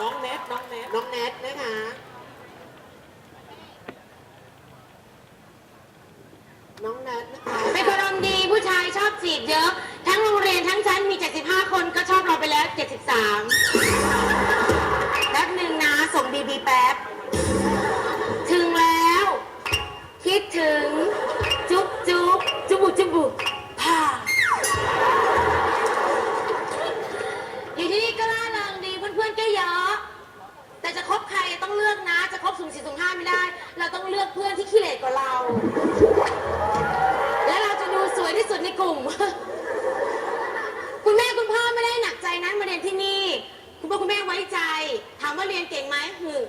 น้องเน็ตน้องเน็ตน้องเนทนะคะน้องเนทนะคะเป็นคนอารมณ์ดีผู้ชายชอบจีบเยอะ ทั้งโรงเรียนทั้งชั้นมี 75 คนก็ชอบเราไปแล้ว 73แป๊บหนึ่งนะ ส่งบีบีแป๊บ จะคบใครต้องเลือกนะ จะคบสุ่มสี่สุ่มห้าไม่ได้ เราต้องเลือกเพื่อนที่ขี้เหร่กว่าเรา และเราจะดูสวยที่สุดในกลุ่ม คุณแม่คุณพ่อไม่ได้หนักใจนะมาเรียนที่นี่ คุณพ่อคุณแม่ไว้ใจ ถามว่าเรียนเก่งไหมหือ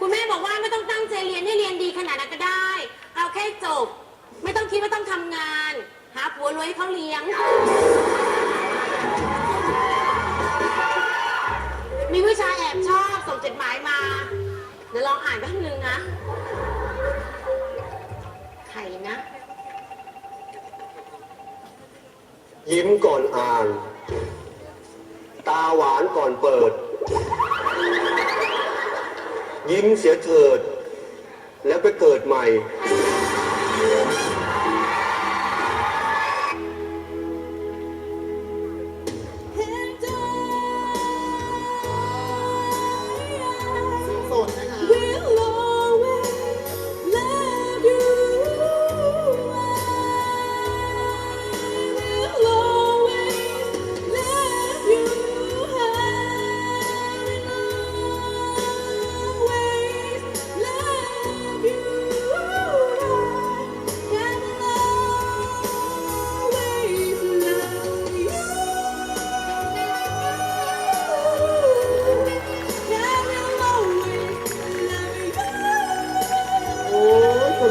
คุณแม่บอกว่าไม่ต้องตั้งใจเรียนให้เรียนดีขนาดนั้นก็ได้ เอาแค่จบ ไม่ต้องคิดว่าต้องทำงาน หาผัวรวยให้เขาเลี้ยงานแป๊บนึงนะ ใครนะ ยิ้มก่อนอ่าน ตาหวานก่อนเปิด ยิ้มเสียเถิด แล้วไปเกิดใหม่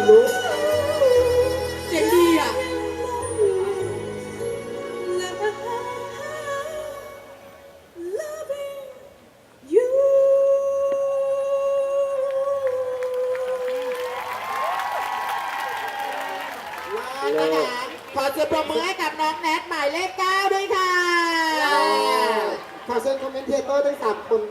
นลุกเจ๋งดีอะ Loving you เลิศนะคะขอเสียงปรบมือให้กับน้องแนทหมายเลขเก้าด้วยค่ะ ขอเชิญคอมเมนเทเตอร์ทั้งสามคน